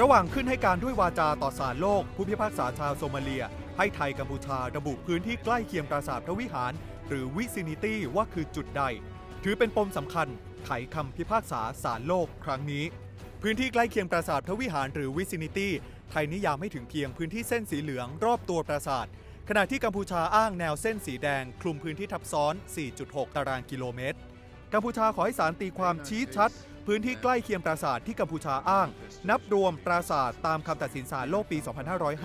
ระหว่างขึ้นให้การด้วยวาจาต่อศาลโลก ผู้พิพากษาชาวโซมาเลีย ให้ไทยกัมพูชาระบุพื้นที่ใกล้เคียงปราสาทพระวิหาร หรือวิซินิตี้ว่าคือจุดใด ถือเป็นปมสำคัญไขคำพิพากษาศาลโลกครั้งนี้ พื้นที่ใกล้เคียงปราสาทพระวิหารหรือวิซินิตี้ไทยนิยามให้ถึงเพียงพื้นที่เส้นสีเหลืองรอบตัวปราสาทขณะที่กัมพูชาอ้างแนวเส้นสีแดง คลุมพื้นที่ทับซ้อน 4.6 ตารางกิโลเมตร กัมพูชาขอให้ศาลตีความชี้ชัด พื้นที่ใกล้เคียงปราสาทที่กัมพูชาอ้าง นับรวมปราสาทตามคำตัดสินศาลโลกปี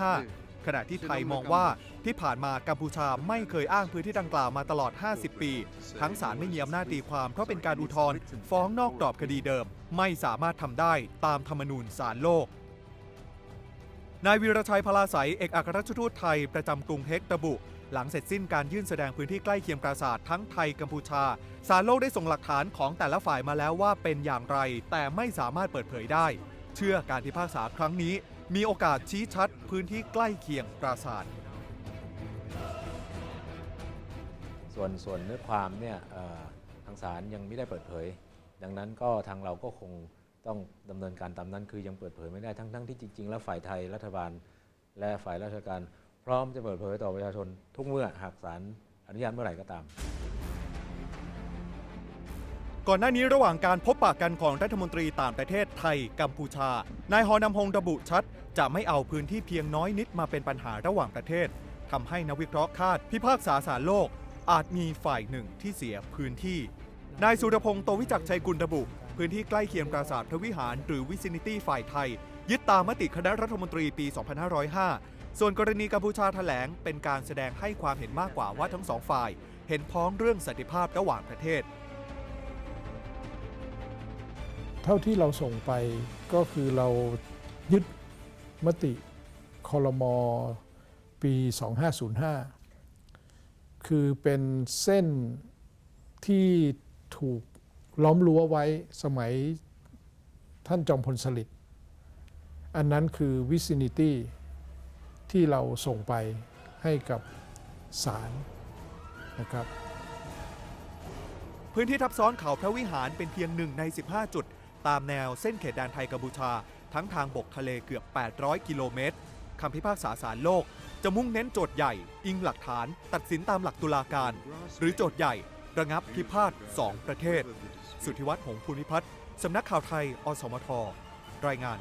2505 ขณะที่ไทยมองว่าที่ผ่านมากัมพูชาไม่เคยอ้างพื้นที่ดังกล่าวมาตลอด 50 ปี ทั้งศาลไม่มีอำนาจตีความเพราะเป็นการอุทธรณ์ฟ้องนอกกรอบคดีเดิม ไม่สามารถทำได้ตามธรรมนูญศาลโลกนายวีรชัยพลาใสยเอกอัครราชทูตไทยประจำกรุงเฮกระบุ หลังเสร็จสิ้นการยื่นแสดงพื้นที่ใกล้เคียงปราสาททั้งไทยกัมพูชาศาลโลกได้ส่งหลักฐานของแต่ละฝ่ายมาแล้วว่าเป็นอย่างไร แต่ไม่สามารถเปิดเผยได้ เชื่อการพิพากษาครั้งนี้ มีโอกาสชี้ชัดพื้นที่ใกล้เคียงปราสาทส่วนส่วนเนื้อความเนี่ยทางศาลยังไม่ได้เปิดเผย ดังนั้นก็ทางเราก็คงต้องดำเนินการตามนั้น คือยังเปิดเผยไม่ได้ทั้งทั้งที่จริง ๆ แล้วฝ่ายไทยรัฐบาลและฝ่ายราชการ พร้อมจะเปิดเผยต่อประชาชนทุกเมื่อหากศาลอนุญาตเมื่อไหร่ก็ตาม ก่อนหน้านี้ระหว่างการพบปะกันของรัฐมนตรีต่างประเทศไทยกัมพูชา นายฮอนำฮงระบุชัด จะไม่เอาพื้นที่เพียงน้อยนิดมาเป็นปัญหาระหว่างประเทศทำให้นักวิเคราะห์คาดพิพากษาศาลโลก อาจมีฝ่ายหนึ่งที่เสียพื้นที่ นายสุรพงศ์โตวิจักชัยกุลระบุ พื้นที่ใกล้เคียงปราสาทพระวิหารหรือวิซินิตี้ฝ่ายไทย ยึดตามมติคณะรัฐมนตรีปี 2505 ส่วนกรณีกัมพูชาแถลงเป็นการแสดงให้ความเห็นมากกว่าว่าทั้งสองฝ่าย เห็นพ้องเรื่องสันติภาพระหว่างประเทศ เท่าที่เราส่งไปก็คือเรายึดมติคอรมอปี 2505 คือเป็นเส้นที่ถูกล้อมรั้วไว้สมัยท่านจอมพลสฤษดิ์อันนั้นคือวิสินิตี้ ที่เราส่งไปให้กับศาลนะครับ พื้นที่ทับซ้อนเขาพระวิหารเป็นเพียงหนึ่งใน 15 จุด ตามแนวเส้นเขตแดนไทยกัมพูชา ทั้งทางบกทะเลเกือบ 800 กิโลเมตรคำพิพากษาศาลโลก จะมุ่งเน้นโจทย์ใหญ่ อิงหลักฐาน ตัดสินตามหลักตุลาการ หรือโจทย์ใหญ่ ระงับพิพาท2ประเทศ สุทธิวัฒน์หงส์ภูมิพัฒน์สำนักข่าวไทย อสมท รายงาน